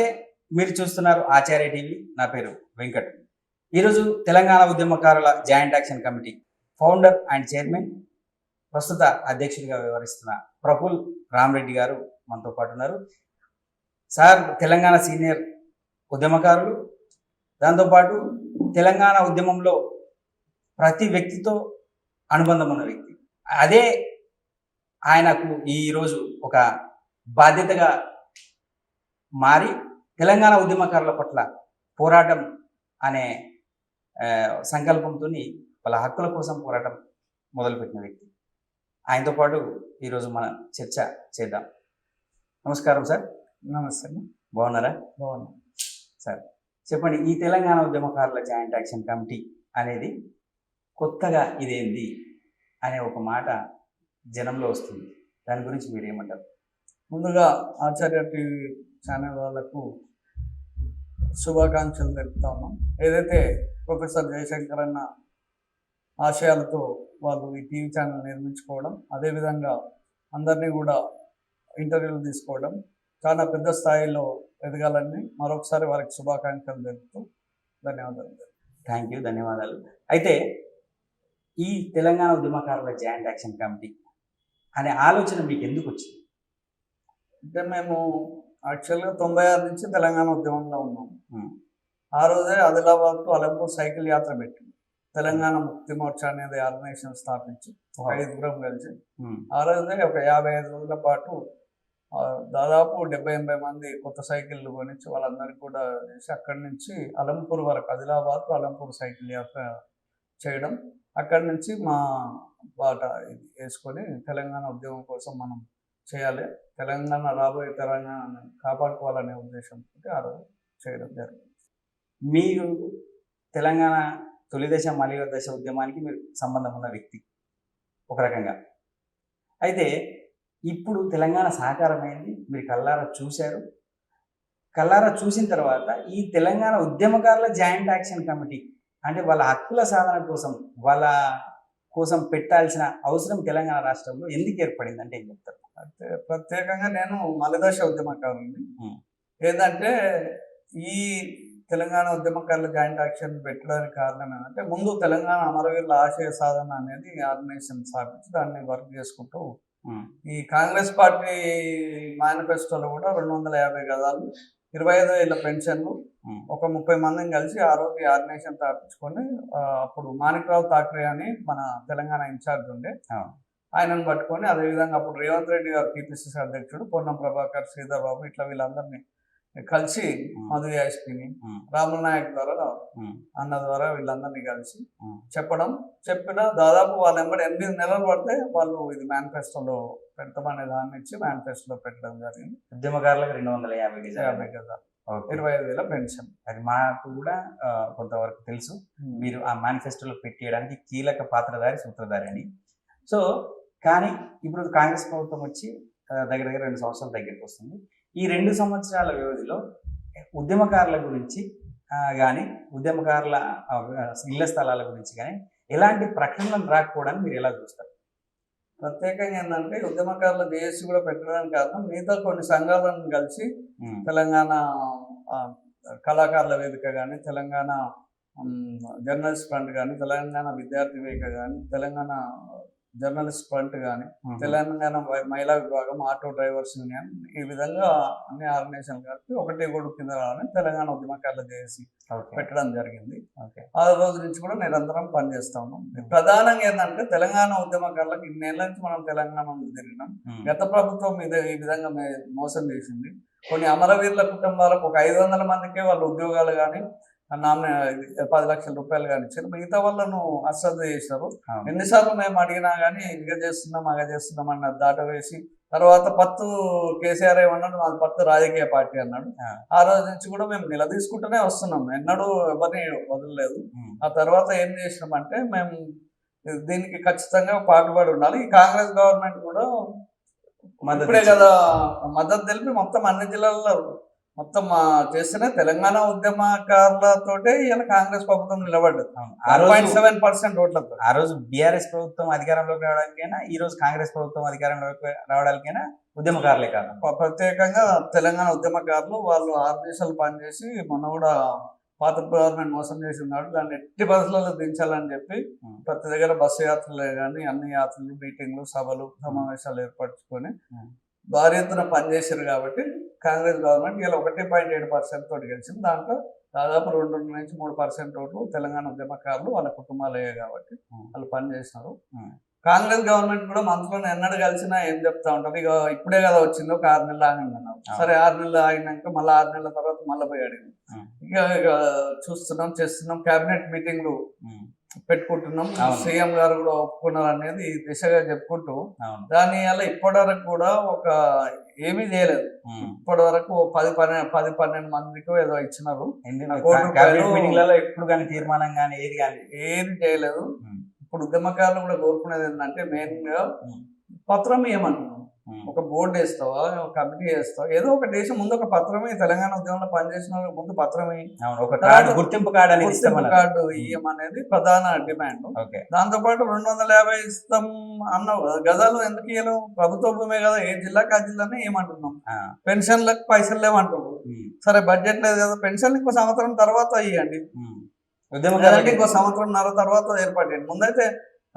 నమస్తే. మీరు చూస్తున్నారు ఆచార్య టీవీ. నా పేరు వెంకట్. ఈరోజు తెలంగాణ ఉద్యమకారుల joint action committee founder and chairman ప్రస్తుత అధ్యక్షుడిగా వ్యవహరిస్తున్న ప్రఫుల్ రామరెడ్డి గారు మనతో పాటు ఉన్నారు. సార్ తెలంగాణ సీనియర్ ఉద్యమకారులు. దాంతోపాటు తెలంగాణ ఉద్యమంలో ప్రతి వ్యక్తితో అనుబంధం ఉన్న వ్యక్తి. అదే ఆయనకు ఈరోజు ఒక బాధ్యతగా మారి తెలంగాణ ఉద్యమకారుల పట్ల పోరాటం అనే సంకల్పంతో వాళ్ళ హక్కుల కోసం పోరాటం మొదలుపెట్టిన వ్యక్తి. ఆయనతో పాటు ఈరోజు మనం చర్చ చేద్దాం. నమస్కారం సార్. నమస్తే బాగున్నారా? బాగున్నాం. సార్ చెప్పండి ఈ తెలంగాణ ఉద్యమకారుల జాయింట్ యాక్షన్ కమిటీ అనేది కొత్తగా ఇదేంది అనే ఒక మాట జనంలో వస్తుంది. దాని గురించి మీరు ఏమంటారు ముందుగా ఆచార్య టీవీ ఛానల్ వాళ్ళకు శుభాకాంక్షలు తెలుపుతా ఉన్నాం. ఏదైతే ప్రొఫెసర్ జయశంకర్ అన్న ఆశయాలతో వాళ్ళు ఈ టీవీ ఛానల్ నిర్మించుకోవడం అదేవిధంగా అందరినీ కూడా ఇంటర్వ్యూలు తీసుకోవడం చాలా పెద్ద స్థాయిలో ఎదగాలని మరొకసారి వారికి శుభాకాంక్షలు తెలుపుతూ ధన్యవాదాలు. థ్యాంక్ యూ ధన్యవాదాలు. అయితే ఈ తెలంగాణ ఉద్యమకారుల జాయింట్ యాక్షన్ కమిటీ అనే ఆలోచన మీకు ఎందుకు వచ్చింది? అంటే మేము యాక్చువల్గా తొంభై ఆరు నుంచి తెలంగాణ ఉద్యమంలో ఉన్నాం. ఆ రోజే ఆదిలాబాద్ టు అలంపూర్ సైకిల్ యాత్ర పెట్టి తెలంగాణ ముక్తి మోర్చా అనేది ఆర్గనైజేషన్ స్థాపించి ఒక ఐదుగురం కలిసి. ఆ రోజే ఒక యాభై ఐదు రోజుల పాటు దాదాపు డెబ్బై ఎనభై మంది కొత్త సైకిళ్ళు కొనిచ్చి వాళ్ళందరికీ కూడా చేసి అక్కడి నుంచి అలంపూర్ వరకు ఆదిలాబాద్ టు అలంపూర్ సైకిల్ యాత్ర చేయడం. అక్కడి నుంచి మా బాట వేసుకొని తెలంగాణ ఉద్యమం కోసం మనం చేయాలి. తెలంగాణ రాబోయే తెలంగాణ కాపాడుకోవాలనే ఉద్దేశంతో ఆ రోజు చేయడం జరిగింది. మీరు తెలంగాణ తొలి దశ మలియ దశ ఉద్యమానికి మీరు సంబంధం ఉన్న వ్యక్తి ఒక రకంగా. అయితే ఇప్పుడు తెలంగాణ సహకారమైంది మీరు కల్లారా చూశారు? కల్లారా చూసిన తర్వాత ఈ తెలంగాణ ఉద్యమకారుల జాయింట్ యాక్షన్ కమిటీ అంటే వాళ్ళ హక్కుల సాధన కోసం వాళ్ళ కోసం పెట్టాల్సిన అవసరం తెలంగాణ రాష్ట్రంలో ఎందుకు ఏర్పడింది అంటే ఏం చెప్తారు? అయితే ప్రత్యేకంగా నేను మలిదశ ఉద్యమకారుని. ఏంటంటే ఈ తెలంగాణ ఉద్యమకారుల జాయింట్ యాక్షన్ పెట్టడానికి కారణం ఏంటంటే ముందు తెలంగాణ అమరవీరుల ఆశయ సాధన అనేది ఆర్గనైజేషన్ స్థాపించి దాన్ని వర్క్ చేసుకుంటూ ఈ కాంగ్రెస్ పార్టీ మేనిఫెస్టోలో కూడా రెండు వందల యాభై గదాలు ఇరవై ఐదు వేల పెన్షన్లు ఉమ్, ఒక ముప్పై మందిని కలిసి ఆ రోజు ఆర్గనైజేషన్ స్థాపించుకొని ఆ, అప్పుడు మాణిక్రావు ఠాక్రే అని మన తెలంగాణ ఇన్ఛార్జ్ ఉండే. ఆయనను పట్టుకొని అదేవిధంగా అప్పుడు రేవంత్ రెడ్డి గారు టీపీసీసీ అధ్యక్షుడు పొన్నం ప్రభాకర్ శ్రీధర్ బాబు ఇట్లా వీళ్ళందరినీ కలిసి మధు యాష్కిని ఉమ్, రాముల నాయక్ ద్వారా అన్న ద్వారా వీళ్ళందరినీ కలిసి. చెప్పడం చెప్పిన దాదాపు వాళ్ళు ఎంబడి ఎనిమిది నెలలు పడితే వాళ్ళు ఇది మేనిఫెస్టోలో పెడతామనే దాన్ని ఇచ్చి మేనిఫెస్టోలో పెట్టడం జరిగింది. ఉద్యమకారులకు రెండు వందల యాభై. యాభై కదా. ఇరవై ఐదు వేల పెన్షన్. అది మాకు కూడా కొంతవరకు తెలుసు. మీరు ఆ మేనిఫెస్టోలో పెట్టేయడానికి కీలక పాత్రధారి సూత్రధారి అని. సో కానీ ఇప్పుడు కాంగ్రెస్ ప్రభుత్వం వచ్చి దగ్గర దగ్గర రెండు సంవత్సరాల దగ్గరికి వస్తుంది. ఈ రెండు సంవత్సరాల వ్యవధిలో ఉద్యమకారుల గురించి కానీ ఉద్యమకారుల ఇళ్ళ స్థలాల గురించి కానీ ఎలాంటి ప్రకటనలు రాకపోవడానికి మీరు ఎలా చూస్తారు? ప్రత్యేకంగా ఏంటంటే ఉద్యమకారుల జేఏసీ కూడా పెట్టడానికి కారణం మిగతా కొన్ని సంఘాలను కలిసి తెలంగాణ కళాకారుల వేదిక కానీ తెలంగాణ జర్నలిస్ట్ ఫ్రంట్ కానీ తెలంగాణ విద్యార్థి వేదిక కానీ తెలంగాణ జర్నలిస్ట్ ఫ్రంట్ కానీ తెలంగాణ మహిళా విభాగం ఆటో డ్రైవర్స్ యూనియన్ ఈ విధంగా అన్ని ఆర్గనైజేషన్లు కలిపి ఒకటే గొడుగు కింద రావాలని తెలంగాణ ఉద్యమకారుల ఓకే. పెట్టడం జరిగింది. ఆ రోజు నుంచి కూడా నిరంతరం పనిచేస్తా ఉన్నాం ప్రధానంగా ఏంటంటే తెలంగాణ ఉద్యమకారులకు ఇన్నేళ్ళ నుంచి మనం తెలంగాణ తిరిగినాం. గత ప్రభుత్వం ఇదే ఈ విధంగా మోసం చేసింది. కొన్ని అమరవీరుల కుటుంబాలకు ఒక ఐదు వందల మందికే వాళ్ళ ఉద్యోగాలు కానీ నామినే పది లక్షల రూపాయలు కానీ ఇచ్చారు. మిగతా వాళ్ళను అశ్రద్ధ చేశారు. ఎన్నిసార్లు మేము అడిగినా కానీ ఇక చేస్తున్నాం అగ చేస్తున్నాం అన్న దాట వేసి తర్వాత పత్తు కేసీఆర్ ఏమన్నాడు మాది పత్తు రాజకీయ పార్టీ అన్నాడు. ఆ. రోజు నుంచి కూడా మేము నిలదీసుకుంటూనే వస్తున్నాం. ఎన్నడూ ఎవరిని వదలలేదు. ఆ తర్వాత ఏం చేసినామంటే మేము దీనికి ఖచ్చితంగా పాటుపడి ఉండాలి. ఈ కాంగ్రెస్ గవర్నమెంట్ కూడా మద్దతు ఇప్పుడే. కదా మద్దతు తెలిపి మొత్తం అన్ని జిల్లాల్లో మొత్తం ఆ, చేస్తేనే తెలంగాణ ఉద్యమకారులతోటే ఇలా కాంగ్రెస్ ప్రభుత్వం నిలబడ్డది అవును. ఆ పాయింట్ రోజు సెవెన్ పర్సెంట్ ఓట్లతో ఆ రోజు బీఆర్ఎస్ ప్రభుత్వం అధికారంలోకి రావడానికైనా ఈ రోజు కాంగ్రెస్ ప్రభుత్వం అధికారంలోకి రావడానికైనా ఉద్యమకారులే కారణం ప్ర- ప్రత్యేకంగా తెలంగాణ ఉద్యమకారులు వాళ్ళు ఆరు దేశాలు పనిచేసి మొన్న కూడా పాత గవర్నమెంట్ మోసం చేసి ఉన్నాడు దాన్ని ఎట్టి పరిస్థితుల్లో దించాలని చెప్పి. ప్రతి దగ్గర బస్సు యాత్రలే కానీ అన్ని యాత్రలు మీటింగ్లు సభలు సమావేశాలు ఏర్పరచుకొని. భారీ ఎత్తున పనిచేశారు కాబట్టి కాంగ్రెస్ గవర్నమెంట్ ఇలా ఒకటి పాయింట్ ఏడు పర్సెంట్ తోటి గెలిచింది దాంట్లో దాదాపు రెండు నుంచి మూడు పర్సెంట్ ఓట్లు తెలంగాణ ఉద్యమకారులు వాళ్ళ కుటుంబాలు అయ్యాయి కాబట్టి. వాళ్ళు పనిచేసినారు. కాంగ్రెస్ గవర్నమెంట్ కూడా మంత్రులను ఎన్నడూ కలిసినా ఏం చెప్తా ఉంటది ఇక ఇప్పుడే కదా వచ్చింది ఒక ఆరు నెలలు ఆగింది అన్నారు. సరే ఆరు నెలలు ఆగినాక మళ్ళీ ఆరు నెలల తర్వాత మళ్ళీ పోయి అడిగింది. ఇక ఇక చూస్తున్నాం చేస్తున్నాం కేబినెట్ మీటింగ్లు పెట్టుకుంటున్నాం. సీఎం గారు కూడా ఒప్పుకున్నారు అనేది ఈ దిశగా చెప్పుకుంటూ దాని వల్ల ఇప్పటి వరకు కూడా ఒక ఏమీ చేయలేదు. ఇప్పటి వరకు పది పన్నెండు పది పన్నెండు మందికి ఏదో ఇచ్చినారు. ఎప్పుడు కానీ తీర్మానం కానీ ఏది కానీ ఏది చేయలేదు. ఇప్పుడు ఉద్యమకారులు కూడా కోరుకునేది ఏంటంటే మెయిన్గా పత్రం ఏమంటున్నాం ఒక బోర్డు వేస్తావా? ఒక కమిటీ వేస్తావా? ఏదో ఒక దేశం ముందు ఒక పత్రమే తెలంగాణ ఉద్యమంలో పనిచేసిన వాళ్ళకి ముందు పత్రమే. ఒక కార్డు గుర్తింపు కార్డు అనేది గుర్తింపు కార్డు ఇయ్యం అనేది ప్రధాన డిమాండ్. ఓకే. దాంతో పాటు రెండు వందల యాభై ఇస్తాం అన్నావు కదా గజాలు ఎందుకు ఇయ్యలేవు? ప్రభుత్వ భూమే కదా ఏ జిల్లాకి ఆ జిల్లానే ఏమంటున్నాం. పెన్షన్లకు పైసలు లేవంటున్నారు. ఉమ్, సరే బడ్జెట్ లేదు కదా పెన్షన్ ఇంకో సంవత్సరం తర్వాత ఇవ్వండి ఉద్యమకారులకి ఇంకో సంవత్సరంన్నర తర్వాత ఏర్పడండి ముందైతే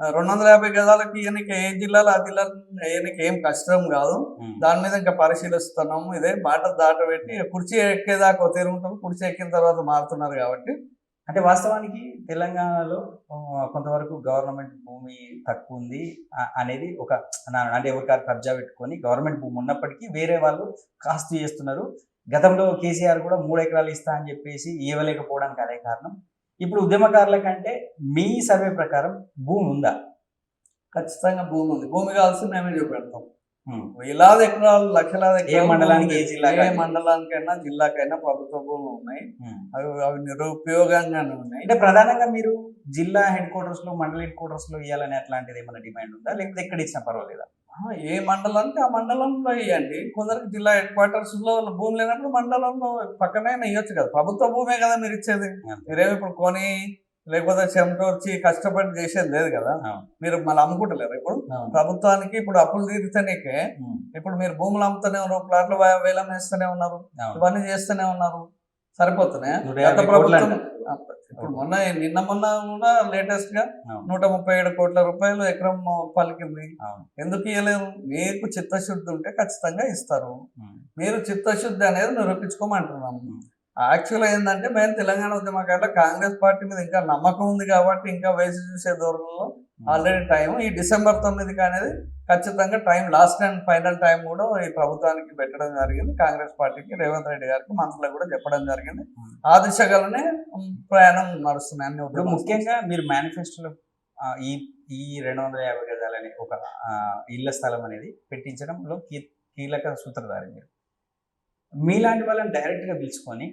రెండు వందల యాభై గజాలకి ఈయనకి ఏ జిల్లాలో ఆ జిల్లాలో ఈయనకి ఏం కష్టం కాదు. దాని మీద ఇంకా పరిశీలిస్తున్నాము. ఇదే బాట దాట పెట్టి కుర్చీ ఎక్కేదాకా ఒక తీరు ఉంటారు కుర్చీ ఎక్కిన తర్వాత మారుతున్నారు కాబట్టి. అంటే వాస్తవానికి తెలంగాణలో కొంతవరకు గవర్నమెంట్ భూమి తక్కువ ఉంది. అనేది ఒక. అంటే ఎవరికారు కబ్జా పెట్టుకొని గవర్నమెంట్ భూమి ఉన్నప్పటికీ వేరే వాళ్ళు కాస్తు చేస్తున్నారు. గతంలో కేసీఆర్ కూడా మూడు ఎకరాలు ఇస్తా అని చెప్పేసి ఇవ్వలేకపోవడానికి అదే కారణం. ఇప్పుడు ఉద్యమకారుల కంటే మీ సర్వే ప్రకారం భూమి ఉందా? ఖచ్చితంగా భూమి ఉంది. భూమి కావాల్సి మేమే చూపెడతాం. వేలాది ఎకరాలు లక్షలాది ఏ మండలానికి, ఏ ఉంది. జిల్లాకి? ఏ మండలానికైనా జిల్లాకైనా ప్రభుత్వ భూములు ఉన్నాయి. అవి అవి నిరుపయోగంగానే ఉన్నాయి. అంటే ప్రధానంగా మీరు జిల్లా హెడ్ క్వార్టర్స్లో మండల హెడ్ క్వార్టర్స్లో ఇవ్వాలని అట్లాంటిది ఏమైనా డిమాండ్ ఉందా? లేకపోతే ఎక్కడ ఇచ్చినా పర్వాలేదా? ఏ మండలానికి ఆ మండలంలో ఇవ్వండి కొందరికి జిల్లా హెడ్ క్వార్టర్స్లో భూమి లేనప్పుడు మండలంలో పక్కనే ఇవ్వచ్చు కదా ప్రభుత్వ భూమే కదా మీరు ఇచ్చేది. మీరేమి ఇప్పుడు కొని లేకపోతే చెమటోర్చి కష్టపడి చేసేది లేదు కదా. మీరు మళ్ళీ అమ్ముకుంటలేరు ఇప్పుడు. ప్రభుత్వానికి ఇప్పుడు అప్పులు తీరుతానికే ఇప్పుడు మీరు భూములు అమ్ముతూనే ఉన్నారు ప్లాట్లు వేలం వేస్తూనే ఉన్నారు. ఇవన్నీ చేస్తూనే ఉన్నారు సరిపోతున్నాయి? గత ప్రభుత్వం ఇప్పుడు మొన్న నిన్న మొన్న కూడా లేటెస్ట్గా. నూట ముప్పై ఏడు కోట్ల రూపాయలు ఎకరం పలికింది. ఎందుకు ఇవ్వలేరు మీకు చిత్తశుద్ధి ఉంటే ఖచ్చితంగా ఇస్తారు. మీరు చిత్తశుద్ధి అనేది నిరూపించుకోమంటున్నాము. యాక్చువల్ ఏంటంటే మేము తెలంగాణ ఉద్యమకారులు కాంగ్రెస్ పార్టీ మీద ఇంకా నమ్మకం ఉంది కాబట్టి ఇంకా వేసి చూసే ధోరణిలో ఆల్రెడీ టైం ఈ డిసెంబర్ తొమ్మిదికి అనేది ఖచ్చితంగా time last and final time కూడా ఈ ప్రభుత్వానికి పెట్టడం జరిగింది కాంగ్రెస్ పార్టీకి రేవంత్ రెడ్డి గారికి మంత్రులకు కూడా చెప్పడం జరిగింది Hmm. ఆ దిశగానే ప్రయాణం నడుస్తుంది అన్ని. ముఖ్యంగా మీరు మేనిఫెస్టోలో ఈ ఈ రెండు వందల యాభై గజాలని ఒక ఇళ్ళ స్థలం అనేది పెట్టించడంలో కీలక సూత్రధారి మీరు మీలాంటి వాళ్ళని డైరెక్ట్గా పిలుచుకొని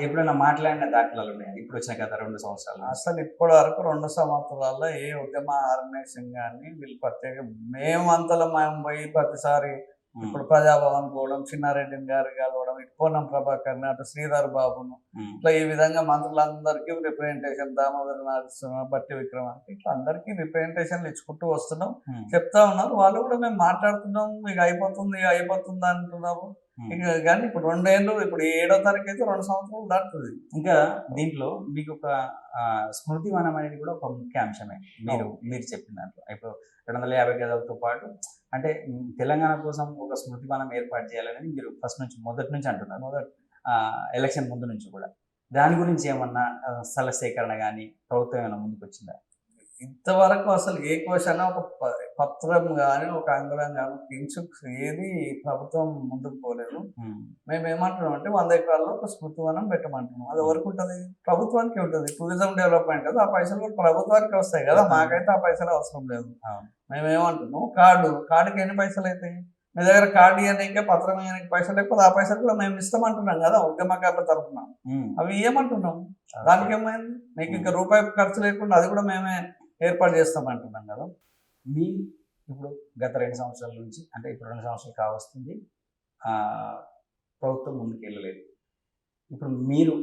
ఎప్పుడైనా మాట్లాడిన దాఖలాలు ఉన్నాయి? ఇప్పుడు వచ్చిన గత రెండు సంవత్సరాలు అసలు ఇప్పటి వరకు రెండు సంవత్సరాల్లో ఏ ఉద్యమ ఆర్గనైజేషన్ కానీ వీళ్ళు ప్రత్యేక మేమంతలో మేము పోయి ప్రతిసారి ఇప్పుడు ప్రజాభవన్ పోవడం చిన్నారెడ్డి గారు కలవడం ఇటు పూర్ణం ప్రభాకర్ అటు శ్రీధర్ బాబును ఇట్లా ఈ విధంగా మంత్రులందరికీ రిప్రజెంటేషన్ దామోదర నరసింహ బట్టి విక్రమానికి ఇట్లా అందరికీ రిప్రజెంటేషన్లు ఇచ్చుకుంటూ వస్తున్నాం. చెప్తా ఉన్నారు. వాళ్ళు కూడా మేము మాట్లాడుతున్నాం. ఇక అయిపోతుంది ఇక అయిపోతుంది అంటున్నారు. ఇక కానీ ఇప్పుడు రెండేళ్ళు ఇప్పుడు ఏడో తారీఖు అయితే రెండు సంవత్సరాలు దాటుతుంది. ఇంకా దీంట్లో మీకు ఒక స్మృతి వనం అనేది కూడా ఒక ముఖ్య అంశమే. మీరు మీరు చెప్పిన దాంట్లో. ఇప్పుడు రెండు వందల యాభై గదాలతో పాటు అంటే తెలంగాణ కోసం ఒక స్మృతి వనం ఏర్పాటు చేయాలనేది మీరు ఫస్ట్ నుంచి మొదటి నుంచి అంటున్నారు. మొదటి. ఎలక్షన్ ముందు నుంచి కూడా. దాని గురించి ఏమన్నా స్థల సేకరణ కానీ ప్రభుత్వం ఏమైనా ముందుకు వచ్చిందా ఇంతవరకు అసలు ఏ క్వశ్చన్ ఒక పత్రం కానీ ఒక అంగుళం కానీ ఇంచు ఏది ప్రభుత్వం ముందుకు పోలేదు. మేము ఏమంటున్నాం అంటే వంద ఎకరాల్లో ఒక స్మృతివనం పెట్టమంటున్నాం. అది ఎవరికి ఉంటుంది? ప్రభుత్వానికి ఉంటుంది. టూరిజం డెవలప్మెంట్ కదా ఆ పైసలు కూడా ప్రభుత్వానికి వస్తాయి కదా. మాకైతే ఆ పైసలు అవసరం లేదు. మేము ఏమంటున్నాం కార్డు కార్డుకి ఎన్ని పైసలు అవుతాయి మీ దగ్గర కార్డు ఇవ్వడానికి పత్రం ఇవ్వడానికి పైసలు లేకపోతే ఆ పైసలు కూడా మేము ఇస్తామంటున్నాం కదా ఉద్యమకారుల తరఫున. అవి ఇవ్వమంటున్నాం దానికి ఏమైంది మీకు ఇంకా రూపాయి ఖర్చు లేకుండా అది కూడా మేమే ఏర్పాటు చేస్తామంటున్నాం కదా. మీ ఇప్పుడు గత రెండు సంవత్సరాల నుంచి అంటే ఇప్పుడు రెండు సంవత్సరాలు కావస్తుంది. ప్రభుత్వం ముందుకెళ్ళలేదు. ఇప్పుడు మీరు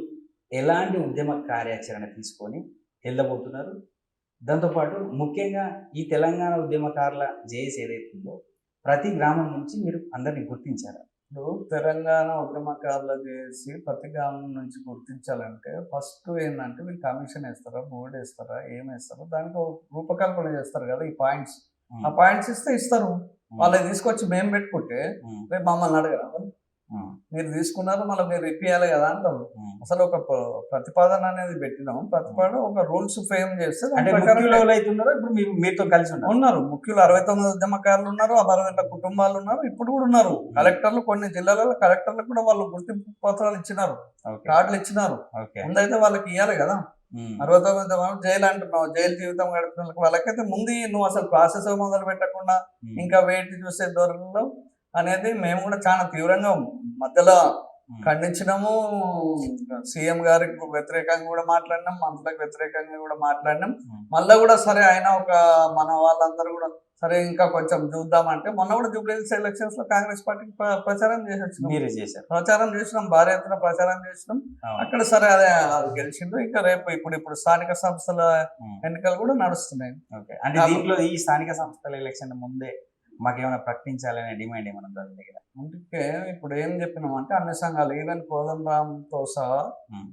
ఎలాంటి ఉద్యమ కార్యాచరణ తీసుకొని వెళ్ళబోతున్నారు? దాంతోపాటు ముఖ్యంగా ఈ తెలంగాణ ఉద్యమకారుల జేఏసీ ఏదైతుందో ప్రతి గ్రామం నుంచి మీరు అందరినీ గుర్తించారు? ఇప్పుడు తెలంగాణ ఉద్యమకారులు చేసి ప్రతి గ్రామం నుంచి గుర్తించాలంటే ఫస్ట్ ఏంటంటే వీళ్ళు కమిషన్ వేస్తారా బోర్డు వేస్తారా ఏం వేస్తారో దానికి ఒక రూపకల్పన చేస్తారు కదా ఈ పాయింట్స్. ఆ పాయింట్స్ ఇస్తే ఇస్తారు. వాళ్ళని తీసుకొచ్చి మేము పెట్టుకుంటే రేపు మమ్మల్ని అడగరా మరి? తీసుకున్నారు మళ్ళీ మీరు ఇప్పియాలి కదా అంటారు అసలు ఒక ప్ర- ప్రతిపాదన అనేది పెట్టినాం ప్రతిపాదన ఒక రూల్స్ ఫ్రేమ్ చేస్తే ఉన్నారో ఇప్పుడు మీరు మీతో కలిసి ఉన్నారు. ఉన్నారు. ముఖ్యులు అరవై తొమ్మిది ఉద్యమకారులు ఉన్నారు అరవై కుటుంబాలు ఉన్నారు ఇప్పుడు కూడా ఉన్నారు. కలెక్టర్లు కొన్ని జిల్లాలలో కలెక్టర్లకు కూడా వాళ్ళు గుర్తింపు పత్రాలు ఇచ్చినారు. కార్డులు ఇచ్చినారు. ముందైతే వాళ్ళకి ఇవ్వాలి కదా. అరవై తొమ్మిది మంది జైలు అంటున్నావు జైలు జీవితం గడిపిన వాళ్ళకి వాళ్ళకైతే ముందు నువ్వు అసలు ప్రాసెస్ మొదలు పెట్టకుండా. ఇంకా వెయిట్ చూసే ధోరణిలో అనేది మేము కూడా చాలా తీవ్రంగా మధ్యలో. ఖండించినాము సీఎం గారికి వ్యతిరేకంగా కూడా మాట్లాడినాం మంత్రులకు వ్యతిరేకంగా కూడా మాట్లాడినాం. మళ్ళీ కూడా సరే అయినా ఒక మన వాళ్ళందరూ కూడా సరే ఇంకా కొంచెం చూద్దామంటే మొన్న కూడా జూబ్లీహిల్స్ ఎలక్షన్స్లో కాంగ్రెస్ పార్టీకి ప్ర- ప్రచారం చేసి మీరే చేశారు ప్రచారం చేసినాం భారీ ఎత్తున ప్రచారం చేసినాం. అక్కడ సరే అదే అది గెలిచిండు ఇంకా రేపు ఇప్పుడు ఇప్పుడు స్థానిక సంస్థల. ఎన్నికలు కూడా నడుస్తున్నాయి అంటే దీంట్లో ఈ స్థానిక సంస్థల ఎలక్షన్ ముందే మాకేమైనా ప్రకటించాలనే డిమాండ్ ఏమైనా మీ దగ్గర? అందుకే ఇప్పుడు ఏం చెప్పినామంటే అన్ని సంఘాలు ఈవెన్ కోదండరామ్తో సహా.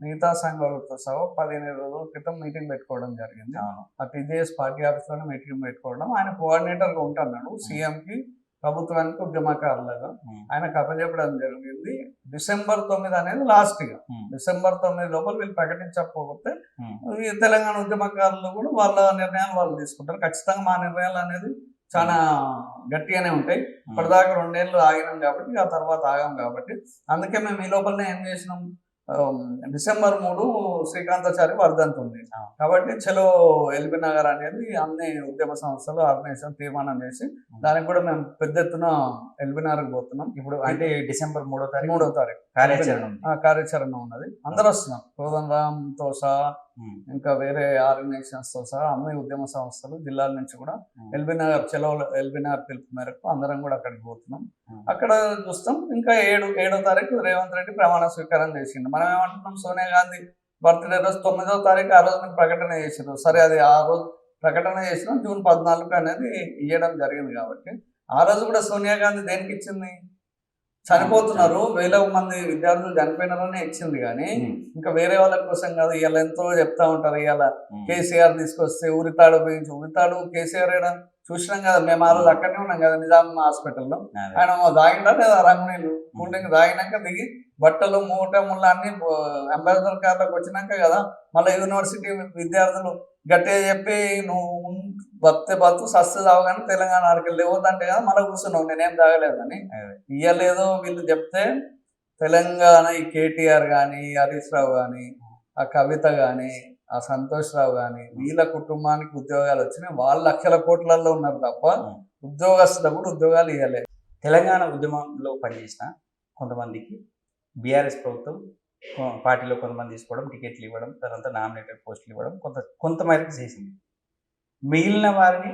మిగతా సంఘాలతో సహా పదిహేను రోజుల క్రితం మీటింగ్ పెట్టుకోవడం జరిగింది. ఆ టీజేఎస్ పార్టీ ఆఫీస్లోనే మీటింగ్ పెట్టుకోవడం. ఆయన కోఆర్డినేటర్గా ఉంటున్నాడు సీఎం కి ప్రభుత్వానికి ఉద్యమకారులుగా. ఉమ్. ఆయనకు అప్పచెప్పడం జరిగింది. డిసెంబర్ తొమ్మిది అనేది లాస్ట్ ఇక ఉమ్. డిసెంబర్ తొమ్మిది లోపల వీళ్ళు ప్రకటించకపోతే తెలంగాణ ఉద్యమకారులు కూడా వాళ్ళ నిర్ణయాలు వాళ్ళు తీసుకుంటారు. ఖచ్చితంగా మా నిర్ణయాలు అనేది చాలా గట్టిగానే ఉంటాయి. ఇప్పటిదాకా రెండేళ్ళు ఆగినాం కాబట్టి ఆ తర్వాత ఆగాం కాబట్టి. అందుకే మేము ఈ లోపలనే ఏం చేసినాం? డిసెంబర్ మూడు శ్రీకాంతాచారి వర్ధంతి ఉంది. కాబట్టి చలో ఎల్బీ నగర్ అనేది అన్ని ఉద్యమ సంస్థలు ఆర్గనైజేషన్ తీర్మానం చేసి దానికి కూడా మేము పెద్ద ఎత్తున ఎల్బీ నగర్కి పోతున్నాం. ఇప్పుడు అంటే డిసెంబర్ మూడో తారీఖు మూడో తారీఖు. కార్యాచరణ కార్యాచరణ ఉన్నది. అందరూ వస్తున్నాం కోదండరామ్తో సహా ఉమ్. ఇంకా వేరే ఆర్గనైజేషన్స్తో సహా అన్ని ఉద్యమ సంస్థలు జిల్లాల నుంచి కూడా. ఎల్బీ నగర్ చలో ఎల్బీ నగర్ పిలుపు మేరకు అందరం కూడా అక్కడికి పోతున్నాం. అక్కడ చూస్తాం. ఇంకా ఏడు ఏడో తారీఖు రేవంత్ రెడ్డి ప్రమాణ స్వీకారం చేసిండు. మనం ఏమంటున్నాం? సోనియా గాంధీ బర్త్డే రోజు తొమ్మిదో తారీఖు ఆ రోజు ప్రకటన చేసిండ్రు సరే అది ఆ రోజు ప్రకటన చేసినాం. జూన్ పద్నాలుగు అనేది ఇవ్వడం జరిగింది కాబట్టి. ఆ రోజు కూడా సోనియా గాంధీ దేనికి ఇచ్చింది? చనిపోతున్నారు. వేల మంది విద్యార్థులు చనిపోయినారని ఇచ్చింది కానీ. ఇంకా వేరే వాళ్ళ కోసం కాదు ఇవాళ ఎంతో చెప్తా ఉంటారు. ఇవాళ. కేసీఆర్ తీసుకొస్తే ఉరితాడు పోయించి. ఉరితాడు కేసీఆర్ ఈడ చూసినాం కదా మేము ఆ రోజు అక్కడనే ఉన్నాం కదా నిజాం హాస్పిటల్లో. ఆయన తాగిండా లేదా? రంగునీళ్ళు కూల్ డ్రింక్ తాగినాక దిగి బట్టలు మూట ముళ్ళ అన్ని అంబాసిడర్ కార్లకు వచ్చినాక కదా మళ్ళీ యూనివర్సిటీ విద్యార్థులు గట్టిగా చెప్పి నువ్వు బతే బతు సస్తు తావగానే తెలంగాణ ఆడికి లేవద్దంటే కదా మళ్ళీ కూర్చున్నావు నేనేం తాగలేదని. ఇయ్యలేదో వీళ్ళు చెప్తే తెలంగాణ ఈ కేటీఆర్ కానీ హరీష్ రావు కానీ ఆ కవిత కానీ ఆ సంతోష్ రావు కానీ వీళ్ళ కుటుంబానికి ఉద్యోగాలు వచ్చినాయి వాళ్ళు లక్షల కోట్లలో ఉన్నారు తప్ప ఉం. ఉద్యోగస్తులకు కూడా ఉద్యోగాలు ఇవ్వలేదు తెలంగాణ ఉద్యమంలో పనిచేసిన కొంతమందికి బీఆర్ఎస్ ప్రభుత్వం పార్టీలో కొంతమంది తీసుకోవడం టికెట్లు ఇవ్వడం తర్వాత నామినేటెడ్ పోస్టులు ఇవ్వడం కొంత కొంతమేరకు చేసింది. మిగిలిన వారిని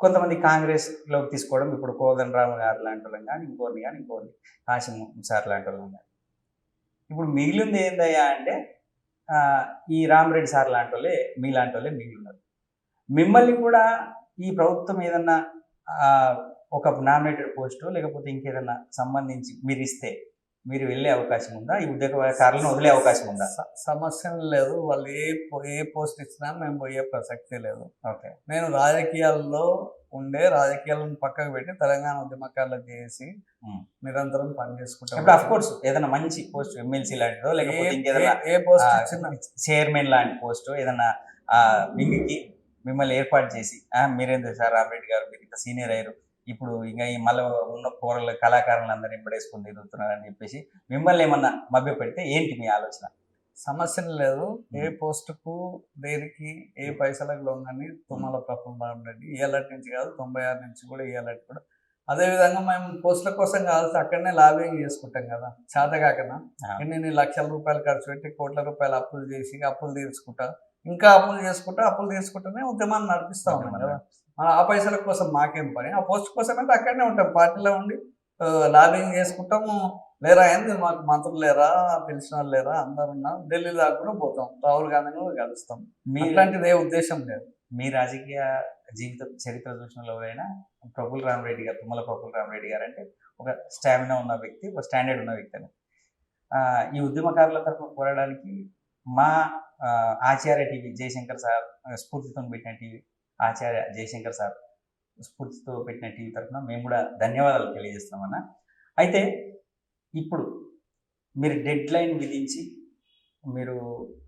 కొంతమంది కాంగ్రెస్లోకి తీసుకోవడం ఇప్పుడు కోదండరామ్ గారు లాంటి వాళ్ళని కానీ ఇంకోరిని కానీ ఇంకోరిని కాశీం సార్ లాంటి వాళ్ళని కానీ ఇప్పుడు మిగిలింది ఏందయ్యా అంటే ఈ రామరెడ్డి సార్ లాంటి వాళ్ళే మీలాంటి వాళ్ళే మిగిలి ఉన్నారు మిమ్మల్ని కూడా ఈ ప్రభుత్వం ఏదన్నా ఒక నామినేటెడ్ పోస్టు లేకపోతే ఇంకేదన్నా సంబంధించి మీరు ఇస్తే మీరు వెళ్ళే అవకాశం ఉందా? ఈ ఉద్యోగకారులను వదిలే అవకాశం ఉందా? సమస్య లేదు వాళ్ళు ఏ ఏ పోస్ట్ ఇచ్చినా మేము పోయే ప్రసక్తి లేదు. ఓకే. నేను రాజకీయాల్లో ఉండే రాజకీయాలను పక్కకు పెట్టి తెలంగాణ ఉద్యమకారులకు చేసి. నిరంతరం పనిచేసుకుంటాం అఫ్ కోర్స్ ఏదైనా మంచి పోస్ట్ ఎమ్మెల్సీ లాంటిదో లేకపోతే ఏ- పోస్ట్ చైర్మన్ లాంటి పోస్ట్ ఏదైనా వింగ్కి మిమ్మల్ని ఏర్పాటు చేసి "ఆ, మీరేంది సార్ రామరెడ్డి గారు మీరు ఇంత సీనియర్ అయ్యారు. ఇప్పుడు ఇంకా ఈ మళ్ళీ ఉన్న కూరల కళాకారులందరూ ఇప్పుడేసుకుని ఎదుగుతున్నారని చెప్పేసి మిమ్మల్ని ఏమన్నా మభ్య పెడితే ఏంటి మీ ఆలోచన? సమస్య లేదు ఏ పోస్టుకు దేనికి ఏ పైసలకు లొంగని తుమ్మల ప్రఫుల్లం రెడ్డి ఇయ్యాలటి నుంచి కాదు తొంభై ఆరు నుంచి కూడా ఇయ్యాలటి కూడా. అదే విధంగా మేము పోస్టుల కోసం కావాల్సి అక్కడనే లాబింగ్ చేసుకుంటాం కదా. చేత కాకనా? ఆ. ఎన్ని ఎన్ని లక్షల రూపాయలు ఖర్చు పెట్టి కోట్ల రూపాయలు అప్పులు చేసి అప్పులు తీర్చుకుంటా. ఇంకా అప్పులు చేసుకుంటా అప్పులు తీసుకుంటూనే ఉద్యమాన్ని నడిపిస్తా ఉన్నాం కదా. ఆ ఆ పైసల కోసం మాకేం పని? ఆ పోస్ట్ కోసం అయితే అక్కడనే ఉంటాం. పార్టీలో ఉండి లాబింగ్ చేసుకుంటాము. లేరా ఏంది? మాకు మంత్రులు లేరా? తెలిసిన వాళ్ళు లేరా? అందరు ఉన్నారు ఢిల్లీ దాకా కూడా పోతాం. రాహుల్ గాంధీని కూడా కలుస్తాం. మీ అట్లాంటిది ఏ ఉద్దేశం లేదు. మీ రాజకీయ జీవిత చరిత్ర చూసిన ఎవరైనా ప్రఫుల్ రామరెడ్డి గారు తుమ్మల ప్రఫుల్ రామరెడ్డి గారు అంటే ఒక స్టామినా ఉన్న వ్యక్తి ఒక స్టాండర్డ్ ఉన్న వ్యక్తి అని. ఈ ఉద్యమకారుల తరఫున పోరాడడానికి మా ఆచార్య టీవీ జయశంకర్ సార్ స్ఫూర్తితో పెట్టిన టీవీ ఆచార్య జయశంకర్ సార్ స్ఫూర్తితో పెట్టిన టీవీ తరఫున మేము కూడా ధన్యవాదాలు తెలియజేస్తామన్న అయితే ఇప్పుడు మీరు డెడ్ లైన్ విధించి మీరు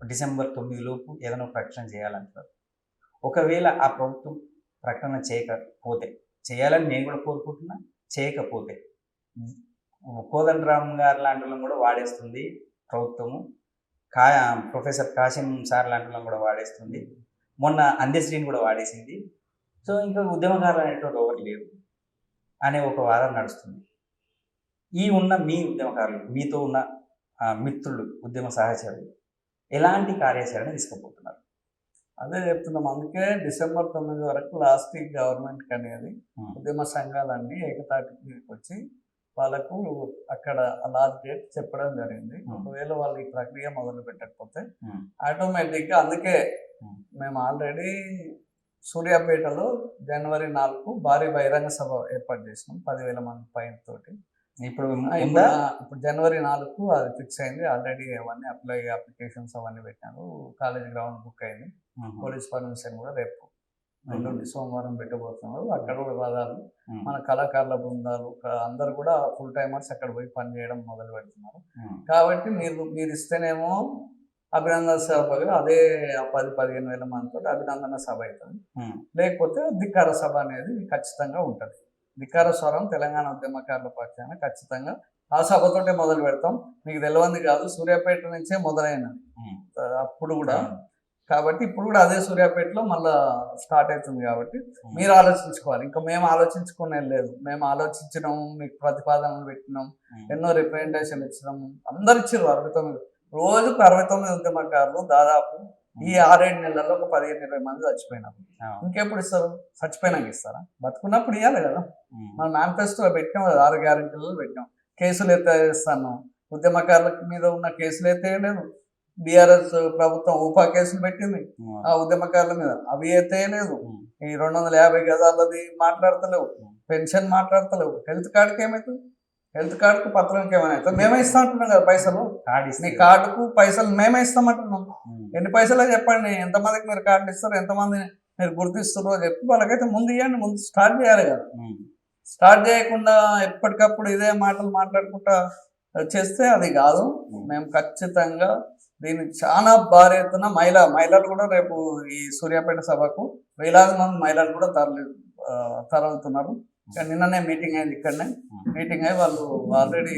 డిసెంబర్ తొమ్మిది లోపు ఏదైనా ప్రకటన చేయాలంటారు ఒకవేళ ఆ ప్రభుత్వం ప్రకటన చేయకపోతే చేయాలని నేను కూడా కోరుకుంటున్నా చేయకపోతే కోదండరామ్ గారు లాంటి వాళ్ళని కూడా వాడేస్తుంది ప్రభుత్వము. కా ప్రొఫెసర్ కాసిం సార్ లాంటి వాళ్ళని కూడా వాడేస్తుంది. మొన్న అందశ్రీని కూడా వాడేసింది సో ఇంకా ఉద్యమకారులు అనేటువంటి ఎవరు లేరు అనే ఒక వాదన నడుస్తుంది ఈ ఉన్న మీ ఉద్యమకారులు మీతో ఉన్న మిత్రులు ఉద్యమ సహచరులు ఎలాంటి కార్యాచరణ తీసుకుపోతున్నారు అదే చెప్తున్నాం అందుకే డిసెంబర్ తొమ్మిది వరకు లాస్ట్ ఈ గవర్నమెంట్ అనేది. ఉద్యమ సంఘాలన్నీ ఏకతాటికి వచ్చి వాళ్ళకు అక్కడ లాస్ట్ డేట్ చెప్పడం జరిగింది. ఒకవేళ వాళ్ళు ఈ ప్రక్రియ మొదలు పెట్టకపోతే Hmm. ఆటోమేటిక్గా అందుకే. మేము ఆల్రెడీ సూర్యాపేటలో జనవరి నాలుగు భారీ బహిరంగ సభ ఏర్పాటు చేసినాం పదివేల మంది పైన తోటి ఇప్పుడు ఇప్పుడు జనవరి నాలుగు అది ఫిక్స్ అయింది ఆల్రెడీ అవన్నీ అప్లై అప్లికేషన్స్ అవన్నీ పెట్టాను కాలేజ్ గ్రౌండ్ బుక్ అయింది. పోలీస్ పర్మిషన్ కూడా రేపు. ఎల్లుండి సోమవారం పెట్టబోతున్నారు అక్కడ కూడా వాదాలు. మన కళాకారుల బృందాలు అందరు కూడా ఫుల్ టైమర్స్ అక్కడ పోయి పని చేయడం మొదలు పెడుతున్నారు. కాబట్టి మీరు మీరు ఇస్తేనేమో అభినందన సభగా అదే పది పదిహేను వేల మందితో అభినందన సభ అవుతుంది. లేకపోతే ధిక్కార సభ అనేది ఖచ్చితంగా ఉంటుంది. ధిక్కార స్వరం తెలంగాణ ఉద్యమకారుల పక్షాన ఖచ్చితంగా ఆ సభతోటే మొదలు పెడతాం. మీకు తెలియంది కాదు సూర్యాపేట నుంచే మొదలైనది. అప్పుడు కూడా. కాబట్టి ఇప్పుడు కూడా అదే సూర్యాపేటలో మళ్ళా స్టార్ట్ అవుతుంది కాబట్టి మీరు ఆలోచించుకోవాలి. ఇంకా మేము ఆలోచించుకునే లేదు. మేము ఆలోచించినాం మీకు ప్రతిపాదనలు పెట్టినాం. ఎన్నో రిప్రజెంటేషన్ ఇచ్చినాం. అందరు ఇచ్చారు తొమ్మిది రోజుకు అరవై తొమ్మిది ఉద్యమకారులు దాదాపు ఈ ఆరేడు నెలల్లో ఒక పదిహేను ఇరవై మంది చచ్చిపోయినారు. ఇంకెప్పుడు ఇస్తారు? చచ్చిపోయినాక ఇస్తారా? బతుకున్నప్పుడు ఇవ్వాలి కదా. మన మేనిఫెస్టోలో పెట్టాం కదా ఆరు గ్యారెంటీలలో పెట్టాం కేసులు ఎత్తేస్తాను ఉద్యమకారుల మీద ఉన్న కేసులు ఎత్తేయలేదు బీఆర్ఎస్ ప్రభుత్వం ఊపా కేసులు పెట్టింది. ఆ ఉద్యమకారుల మీద అవి ఎత్తేయలేదు. ఈ రెండు వందల యాభై గజాలది మాట్లాడతలేవు. పెన్షన్ మాట్లాడతలేవు. హెల్త్ కార్డుకి ఏమవుతుంది హెల్త్ కార్డుకు పత్రంకి ఏమైనా అవుతుంది మేమే ఇస్తాం అంటున్నాం కదా పైసలు. కార్డు ఇస్తే నీ కార్డుకు పైసలు మేమే ఇస్తామంటున్నాం. ఎన్ని పైసలు చెప్పండి. ఎంతమందికి మీరు కార్డు ఇస్తారు? ఎంతమంది మీరు గుర్తిస్తారో చెప్పి వాళ్ళకైతే ముందు ఇవ్వండి ముందు స్టార్ట్ చేయాలి కదా. స్టార్ట్ చేయకుండా ఎప్పటికప్పుడు ఇదే మాటలు మాట్లాడుకుంటా చేస్తే అది కాదు. మేము ఖచ్చితంగా దీన్ని చాలా భారీ ఎత్తున మహిళ మహిళలు కూడా రేపు ఈ సూర్యాపేట సభకు వేలాది మంది మహిళలు కూడా తరలి తరలుతున్నారు. నిన్ననే మీటింగ్ అయింది ఇక్కడనే. మీటింగ్ అయ్యి వాళ్ళు ఆల్రెడీ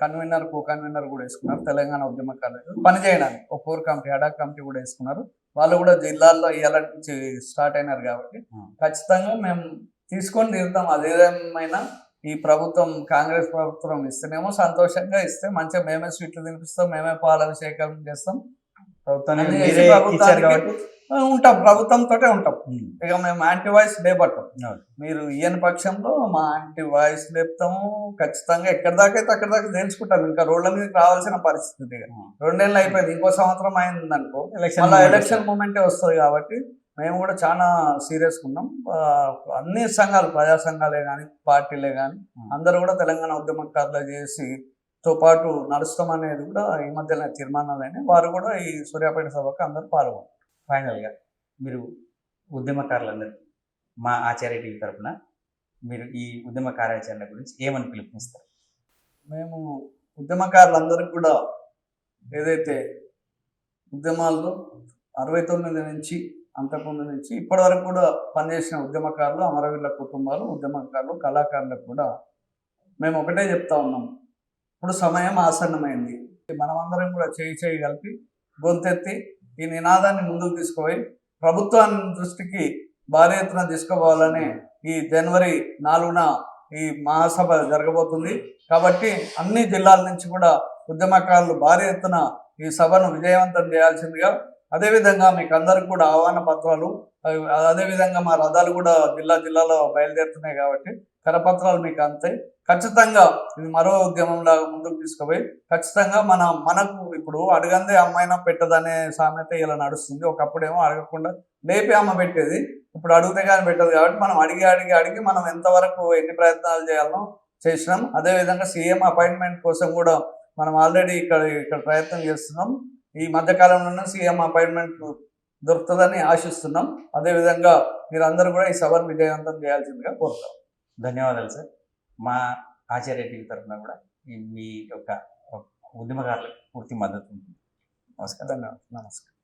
కన్వీనర్ కో కన్వీనర్ కూడా వేసుకున్నారు తెలంగాణ ఉద్యమకారులు పని చేయడానికి ఒక కోర్ కమిటీ అడా కమిటీ కూడా వేసుకున్నారు. వాళ్ళు కూడా జిల్లాల్లో ఇవాళ నుంచి స్టార్ట్ అయినారు కాబట్టి. ఖచ్చితంగా మేము తీసుకొని తీరుతాం అదేమైనా ఈ ప్రభుత్వం కాంగ్రెస్ ప్రభుత్వం ఇస్తేనేమో సంతోషంగా ఇస్తే మంచిగా మేమే స్వీట్లు తినిపిస్తాం మేమే పాలాభిషేకం చేస్తాం. ప్రభుత్వాన్ని అన్ని మీరే ఇచ్చారు కాబట్టి ఉంటాం ప్రభుత్వంతోటే ఉంటాం. ఇక మేము యాంటీ వాయిస్ లేపట్టాం. మీరు ఇయ్యని పక్షంలో మా యాంటీ వాయిస్ లేపుతాము ఖచ్చితంగా ఎక్కడి దాకా అయితే అక్కడి దాకా తెలుసుకుంటాం ఇంకా రోడ్ల మీదకి రావాల్సిన పరిస్థితి. రెండేళ్ళు అయిపోయింది ఇంకో సంవత్సరం అయింది అనుకో ఎలక్షన్ ఎలక్షన్ మూమెంటే వస్తుంది కాబట్టి మేము కూడా చాలా సీరియస్గా ఉన్నాం అన్ని సంఘాలు ప్రజా సంఘాలే కానీ పార్టీలే కానీ. అందరూ కూడా తెలంగాణ ఉద్యమకారులు చేసి తో పాటు నడుస్తాం అనేది కూడా ఈ మధ్యన తీర్మానాలైన వారు కూడా ఈ సూర్యాపేట సభకు అందరూ పాల్గొన్నారు. ఫైనల్గా మీరు ఉద్యమకారులందరూ మా ఆచార్య టీవీ తరఫున మీరు ఈ ఉద్యమ కార్యాచరణ గురించి ఏమని పిలుపునిస్తారు? మేము ఉద్యమకారులందరికీ కూడా ఏదైతే ఉద్యమాల్లో అరవై తొమ్మిది నుంచి అంతకుముందు నుంచి ఇప్పటి వరకు కూడా పనిచేసిన ఉద్యమకారులు అమరవీరుల కుటుంబాలు ఉద్యమకారులు కళాకారులకు కూడా మేము ఒకటే చెప్తా ఉన్నాం. ఇప్పుడు సమయం ఆసన్నమైంది. మనమందరం కూడా చేయి చేయి కలిపి గొంతెత్తి ఈ నినాదాన్ని ముందుకు తీసుకుపోయి ప్రభుత్వాన్ని దృష్టికి భారీ ఎత్తున తీసుకుపోవాలని ఈ జనవరి నాలుగున ఈ మహాసభ జరగబోతుంది. కాబట్టి అన్ని జిల్లాల నుంచి కూడా ఉద్యమకారులు భారీ ఎత్తున ఈ సభను విజయవంతం చేయాల్సిందిగా అదేవిధంగా మీకు అందరికి కూడా ఆహ్వాన పత్రాలు అదేవిధంగా మా రథాలు కూడా జిల్లా జిల్లాలో బయలుదేరుతున్నాయి కాబట్టి కరపత్రాలు మీకు అంతాయి ఖచ్చితంగా ఇది మరో ఉద్యమంలా ముందుకు తీసుకుపోయి ఖచ్చితంగా మన మనకు ఇప్పుడు అడగందే అమ్మాయినా పెట్టదనే సామెత ఇలా నడుస్తుంది. ఒకప్పుడేమో అడగకుండా లేపి అమ్మ పెట్టేది. ఇప్పుడు అడిగితే కానీ పెట్టదు కాబట్టి మనం అడిగి అడిగి అడిగి మనం ఎంతవరకు ఎన్ని ప్రయత్నాలు చేయాలనో చేసినాం. అదేవిధంగా సీఎం అపాయింట్మెంట్ కోసం కూడా మనం ఆల్రెడీ ఇక్కడ ఇక్కడ ప్రయత్నం చేస్తున్నాం. ఈ మధ్యకాలంలోనే సీఎం అపాయింట్మెంట్ దొరుకుతుందని ఆశిస్తున్నాం. అదేవిధంగా మీరందరూ కూడా ఈ సభను విజయవంతం చేయాల్సిందిగా కోరుతాం ధన్యవాదాలు సార్ మా ఆచార్య టీవీ తరఫున కూడా ఈ మీ యొక్క ఉద్యమకారులకు పూర్తి మద్దతు ఉంటుంది నమస్కారం ధన్యవాదాలు నమస్కారం